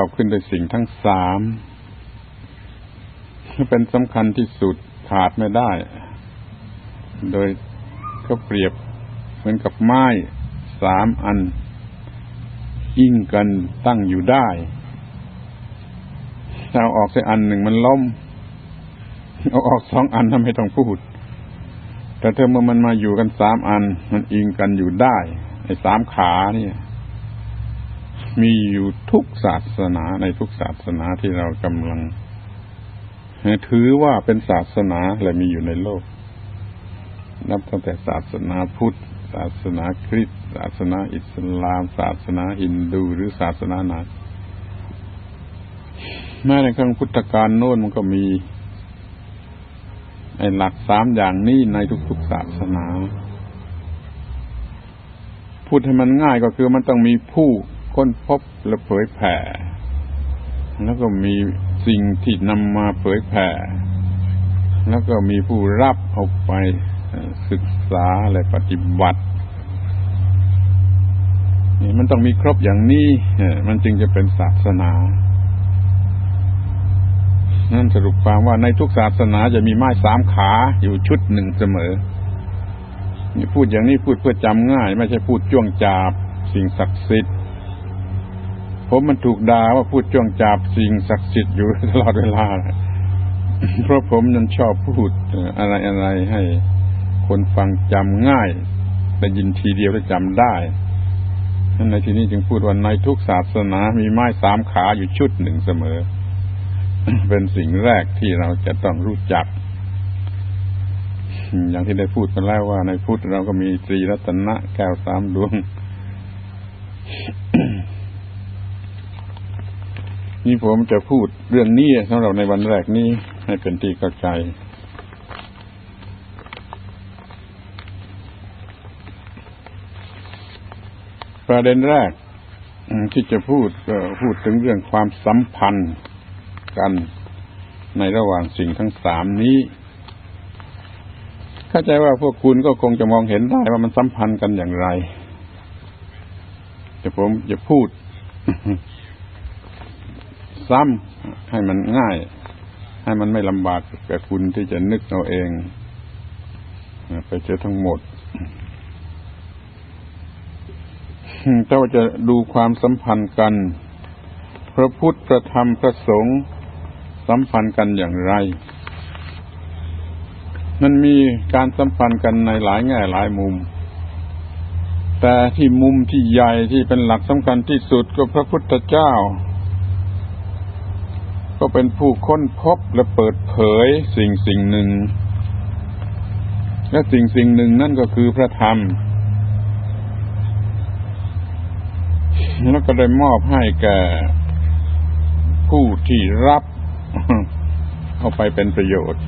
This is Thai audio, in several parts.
อบขึ้นโดยสิ่งทั้งสามเป็นสำคัญที่สุดขาดไม่ได้ โดยก็เปรียบเหมือนกับไม้สามอันอิงกันตั้งอยู่ได้ถ้าเอาออกสักอันหนึ่งมันล้มเอาออกสองอันทำไม่ต้องพูด แต่ถ้าเมื่อมันมาอยู่กันสามอัน มันอิงกันอยู่ได้ไอ้สามขาเนี่ย มีอยู่ทุกศาสนาในทุกศาสนาที่เรากำลัง ถือว่าเป็นศาสนาและมีอยู่ในโลก นับตั้งแต่ศาสนาพุทธ ศาสนาคริสต์ศาสนาอิสลาม ศาสนาฮินดูหรือศาสนาไหนแม้ในครั้งพุทธกาลโน้นมันก็มีไอ้หลักสามอย่างนี้ในทุกๆศาสนา พูดให้มันง่ายก็คือมันต้องมีผู้ ค้นพบและเผยแผ่ แล้วก็มีสิ่งที่นำมาเผยแผ่ แล้วก็มีผู้รับเอาไปศึกษาและปฏิบัติมันต้องมีครบอย่างนี้มันจึงจะเป็นศาสนา นั่นสรุปความว่าในทุกศาสนาจะมีไม้สามขาอยู่ชุดหนึ่งเสมอพูดอย่างนี้พูดเพื่อจำง่าย ไม่ใช่พูดจ้วงจาบ สิ่งศักดิ์สิทธิ์ ผมมันถูกด่าว่าพูดจ้วงจาบสิ่งศักดิ์สิทธิ์อยู่ตลอดเวลา เพราะผมนั้นชอบพูดอะไรอะไรให้คนฟังจำง่ายได้ยินทีเดียวแล้วจำได้นั่นในที่นี้จึงพูดว่าในทุกศาสนามีไม้สามขาอยู่ชุดหนึ่งเสมอ เป็นสิ่งแรกที่เราจะต้องรู้จัก อย่างที่ได้พูดกันแล้วว่าในพุทธเราก็มีตรีรัตนะแก้วสามดวง นี่ผมจะพูดเรื่องนี้สำหรับในวันแรกนี้ให้เป็นที่เข้าใจ ประเด็นแรกที่จะพูดพูดถึงเรื่องความสัมพันธ์กันในระหว่างสิ่งทั้งสามนี้ เข้าใจว่าพวกคุณก็คงจะมองเห็นได้ว่ามันสัมพันธ์กันอย่างไร แต่ผมจะพูด ซ้ำให้มันง่าย ให้มันไม่ลำบากแก่คุณที่จะนึกเอาเองไปเจอทั้งหมดถ้าว่าจะดูความสัมพันธ์กัน พระพุทธพระธรรมพระสงฆ์สัมพันธ์กันอย่างไร มันมีการสัมพันธ์กันในหลายแง่หลายมุม แต่ที่มุมที่ใหญ่ที่เป็นหลักสำคัญที่สุดก็พระพุทธเจ้า ก็เป็นผู้ค้นพบและเปิดเผยสิ่งสิ่งหนึ่ง และสิ่งสิ่งหนึ่งนั่นก็คือพระธรรม แล้วก็ได้มอบให้แก่ผู้ที่รับเอาไปเป็นประโยชน์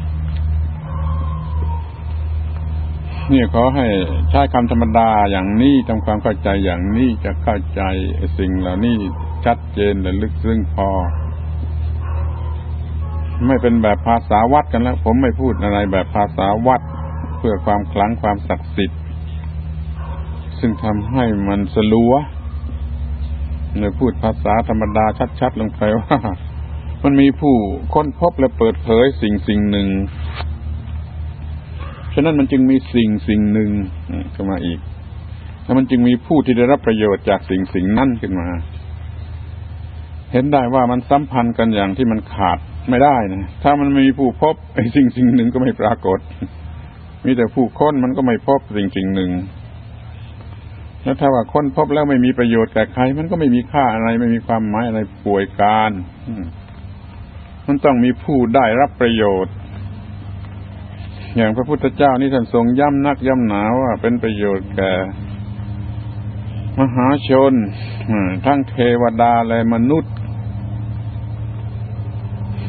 นี่ขอให้ใช้คำธรรมดาอย่างนี้ทำความเข้าใจอย่างนี้จะเข้าใจสิ่งเหล่านี้ชัดเจนและลึกซึ้งพอ ไม่เป็นแบบภาษาวัดกันแล้ว ผมไม่พูดอะไรแบบภาษาวัด เพื่อความคลังความศักดิ์สิทธิ์ ซึ่งทำให้มันสลัวเลยพูดภาษาธรรมดาชัดๆลงไปว่า มันมีผู้ค้นพบและเปิดเผยสิ่งสิ่งหนึ่ง ฉะนั้นมันจึงมีสิ่งสิ่งหนึ่งขึ้นมาอีก แล้วมันจึงมีผู้ที่ได้รับประโยชน์จากสิ่งสิ่งนั้นขึ้นมา เห็นได้ว่ามันสัมพันธ์กันอย่างที่มันขาด ไม่ได้นะถ้ามันมีผู้พบไอ้สิ่งสิ่งหนึ่งก็ไม่ปรากฏ มีแต่ผู้ค้นมันก็ไม่พบสิ่งสิ่งหนึ่งแล้วถ้าว่าค้นพบแล้วไม่มีประโยชน์แก่ใคร มันก็ไม่มีค่าอะไรไม่มีความหมายอะไรป่วยการมันต้องมีผู้ได้รับประโยชน์ อย่างพระพุทธเจ้านี่ท่านทรงย้ำนักย้ำหนาว่าเป็นประโยชน์แก่มหาชนทั้งเทวดาและมนุษย์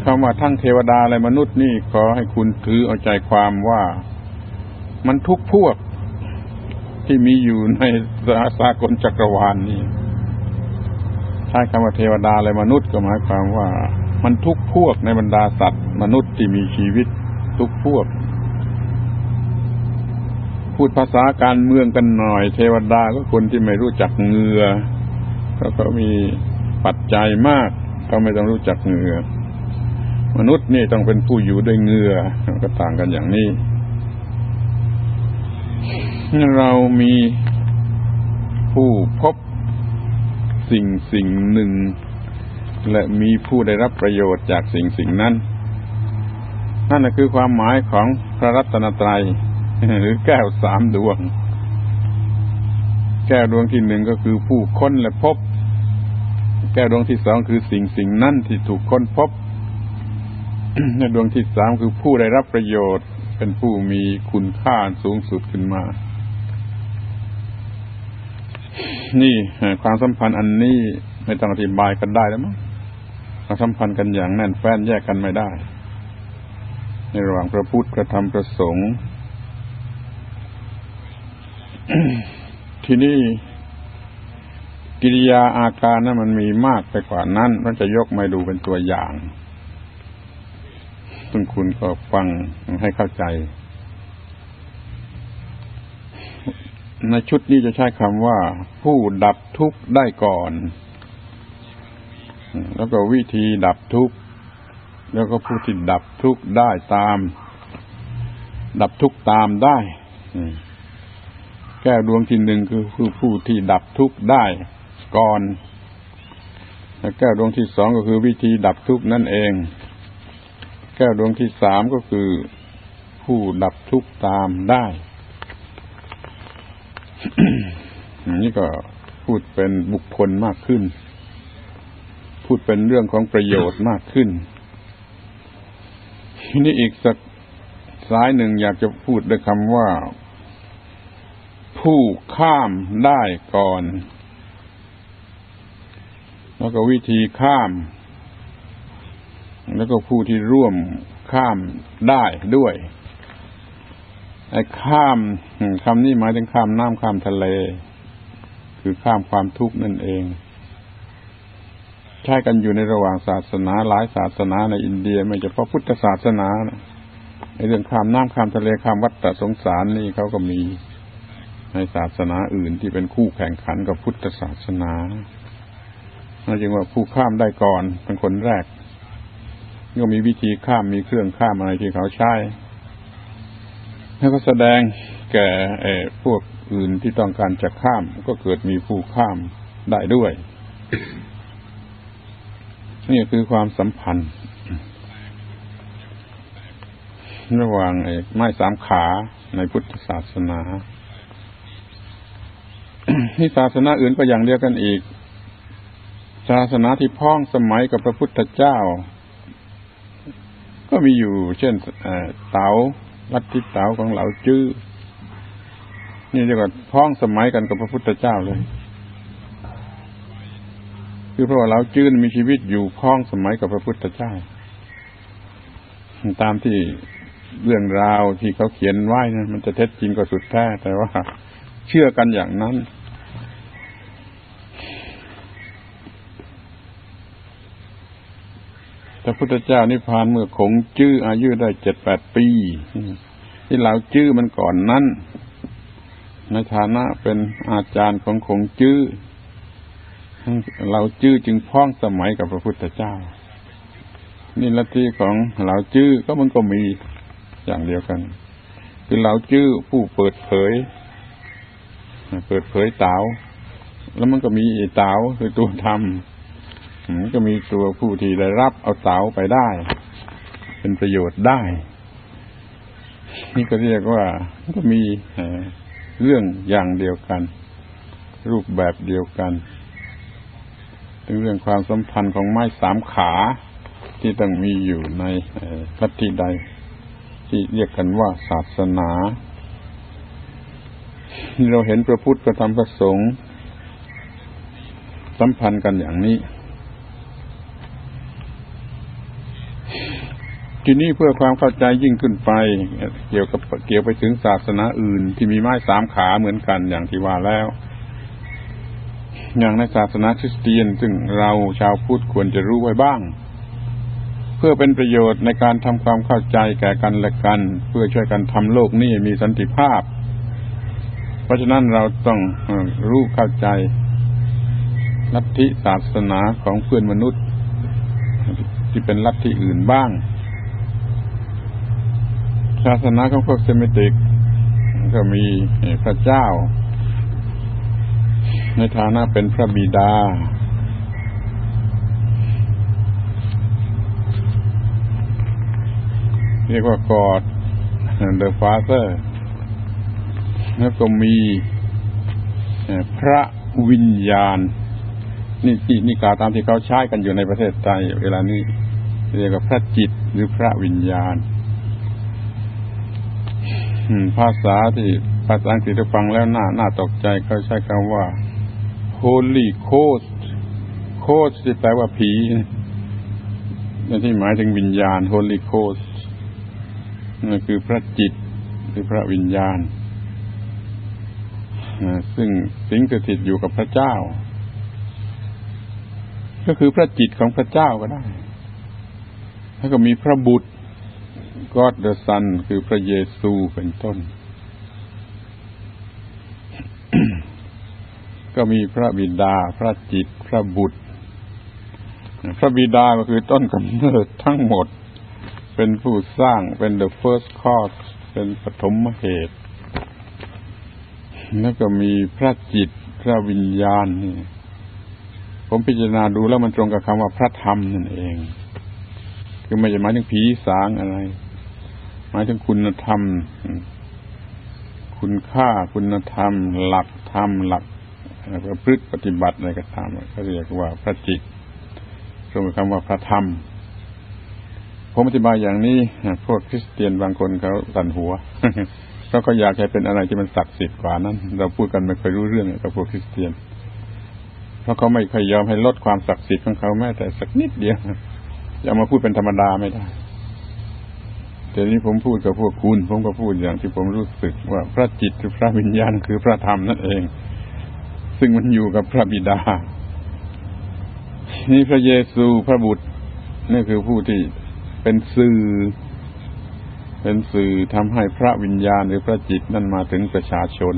คำว่าทั้งเทวดาและมนุษย์นี่ขอให้คุณถือเอาใจความว่ามันทุกพวกที่มีอยู่ในสากลจักรวาลนนี้ใช้คำว่าเทวดาและมนุษย์ก็หมายความว่า มันทุกพวกในบรรดาสัตว์ มนุษย์ที่มีชีวิต ทุกพวก พูดภาษาการเมืองกันหน่อย เทวดาก็คนที่ไม่รู้จักเงือเขาก็มีปัจจัยมากเขาไม่ต้องรู้จักเงื่อ มนุษย์นี่ต้องเป็นผู้อยู่ด้วยเหงื่อก็ต่างกันอย่างนี้ เรามีผู้พบสิ่งสิ่งหนึ่ง และมีผู้ได้รับประโยชน์จากสิ่งสิ่งนั้น นั่นคือความหมายของพระรัตนตรัย หรือแก้วสามดวง แก้วดวงที่หนึ่งก็คือผู้ค้นและพบ แก้วดวงที่สองคือสิ่งสิ่งนั้นที่ถูกค้นพบ และดวงที่สามคือผู้ได้รับประโยชน์เป็นผู้มีคุณค่าสูงสุดขึ้นมา นี่ความสัมพันธ์อันนี้ไม่ต้องอธิบายกันได้แล้วมั้งความสัมพันธ์กันอย่างแน่นแฟ้นแยกกันไม่ได้ ในระหว่างพระพุทธพระธรรมพระสงฆ์ที่นี่กิริยาอาการนั้นมันมีมากไปกว่านั้นมันจะยกมาดูเป็นตัวอย่าง ซึ่งคุณก็ฟังให้เข้าใจ ในชุดนี้จะใช้คำว่า ผู้ดับทุกข์ได้ก่อน แล้วก็วิธีดับทุกข์แล้วก็ผู้ที่ดับทุกข์ได้ตาม ดับทุกข์ตามได้แก้วดวงที่หนึ่งคือคือผู้ที่ดับทุกข์ได้ก่อน แล้วแก้วดวงที่สองก็คือวิธีดับทุกข์นั่นเอง แก้วดวงที่สามก็คือผู้ดับทุกข์ตามได้ นี่ก็พูดเป็นบุคคลมากขึ้น พูดเป็นเรื่องของประโยชน์มากขึ้น ทีนี้อีกสักสายหนึ่งอยากจะพูดด้วยคำว่า ผู้ข้ามได้ก่อน แล้วก็วิธีข้าม แล้วก็ผู้ที่ร่วมข้ามได้ด้วยไอ้ข้ามคำนี้หมายถึงข้ามน้ำข้ามทะเล คือข้ามความทุกข์นั่นเอง ใช้กันอยู่ในระหว่างศาสนาหลายศาสนาในอินเดียไม่เฉพาะพุทธศาสนานะในเรื่องข้ามน้ำข้ามทะเลข้ามวัฏสงสารนี่เขาก็มีในศาสนาอื่นที่เป็นคู่แข่งขันกับพุทธศาสนานั่นจึงว่าผู้ข้ามได้ก่อนเป็นคนแรก ก็มีวิธีข้ามมีเครื่องข้ามอะไรที่เขาใช้แล้วก็แสดงแก่พวกอื่นที่ต้องการจะข้ามก็เกิดมีผู้ข้ามได้ด้วย นี่คือความสัมพันธ์ ระหว่างไม้สามขาในพุทธศาสนาที่ศาสนาอื่นก็อย่างเดียวกันอีก ศาสนาที่พ้องสมัยกับพระพุทธเจ้า ก็มีอยู่ เช่นเต๋าลัทธิเต๋าของเหล่าจื้อนี่เรียกว่าพ้องสมัยกันกับพระพุทธเจ้าเลย คือเพราะว่าเหลาจื้อมีชีวิตอยู่พ้องสมัยกับพระพุทธเจ้า ตามที่เรื่องราวที่เขาเขียนไว้นะมันจะเท็จจริงก็สุดแท้แต่ว่า เชื่อกันอย่างนั้น พระพุทธเจ้านิพพานเมื่อคงจื้ออายุได้เจ็ดแปดปีที่เหล่าจื้อมันก่อนนั้นในฐานะเป็นอาจารย์ของคงจื้อเราจื้อจึงพ้องสมัยกับพระพุทธเจ้า นี่ลัทธิของเราจื้อก็มันก็มีอย่างเดียวกัน คือเราจื้อผู้เปิดเผย เปิดเผยเตาแล้วมันก็มีเตาคือตัวทำมัน ก็มีตัวผู้ที่ได้รับเอาเต๋าไปได้ เป็นประโยชน์ได้ นี่ก็เรียกว่าก็มีเรื่องอย่างเดียวกัน รูปแบบเดียวกันถึงเรื่องความสัมพันธ์ของไม้สามขาที่ต้องมีอยู่ในลัทธิใด ที่เรียกกันว่าศาสนาเราเห็นพระพุทธพระธรรมพระสงฆ์สัมพันธ์กันอย่างนี้ ทีนี้เพื่อความเข้าใจยิ่งขึ้นไป เกี่ยวกับเกี่ยวไปถึงศาสนาอื่น ที่มีไม้สามขาเหมือนกันอย่างที่ว่าแล้ว อย่างในศาสนาคริสเตียน ซึ่งเราชาวพุทธควรจะรู้ไว้บ้าง เพื่อเป็นประโยชน์ในการทำความเข้าใจแก่กันและกัน เพื่อช่วยกันทำโลกนี้มีสันติภาพ เพราะฉะนั้นเราต้องรู้เข้าใจลัทธิศาสนาของเพื่อนมนุษย์ ที่เป็นลัทธิอื่นบ้าง ศาสนาของพวกเซมิติก ก็มีพระเจ้า ในฐานะเป็นพระบิดา เรียกว่ากอด the father แล้วก็มีพระวิญญาณ นี่นี่นี่กล่าวตามที่เขาใช้กันอยู่ในประเทศไทยเวลานี้ เรียกว่าพระจิตหรือพระวิญญาณ ภาษาที่ภาษาอังกฤษฟังแล้วน่าน่าตกใจเขาใช้คำว่า Holy Ghost Ghost ที่แปลว่าผีนั่นที่หมายถึงวิญญาณ Holy Ghost นั่นคือพระจิตหรือพระวิญญาณซึ่งสิงสถิตอยู่กับพระเจ้า ก็คือพระจิตของพระเจ้าก็ได้ แล้วก็มีพระบุตร God the Son คือพระเยซูเป็นต้น ก็มีพระบิดา พระจิต พระบุตร พระบิดาก็คือต้นกำเนิดทั้งหมด เป็นผู้สร้างเป็น the first cause เป็นปฐมเหตุ แล้วก็มีพระจิต พระวิญญาณนี่ผมพิจารณาดูแล้วมันตรงกับคำว่าพระธรรมนั่นเอง คือไม่ใช่หมายถึงผีสางอะไร หมายถึงคุณธรรม คุณค่าคุณธรรม หลักธรรมหลักประพฤติปฏิบัติอะไรก็ตามเขาเรียกว่าพระจิตตรงกับคำว่าพระธรรม ผมอธิบายอย่างนี้พวกคริสเตียนบางคนเขาสั่นหัวเพราะเขาอยากให้เป็นอะไรที่มันศักดิ์สิทธิ์กว่านั้น เราพูดกันไม่เคยรู้เรื่องกับพวกคริสเตียน เพราะเขาไม่เคยยอมให้ลดความศักดิ์สิทธิ์ของเขาแม้แต่สักนิดเดียวจะมาพูดเป็นธรรมดาไม่ได้ แต่นี้ผมพูดกับพวกคุณ ผมก็พูดอย่างที่ผมรู้สึกว่าพระจิตหรือพระวิญญาณคือพระธรรมนั่นเอง ซึ่งมันอยู่กับพระบิดา นี่พระเยซูพระบุตรนี่คือผู้ที่เป็นสื่อ เป็นสื่อทำให้พระวิญญาณหรือพระจิตนั่นมาถึงประชาชน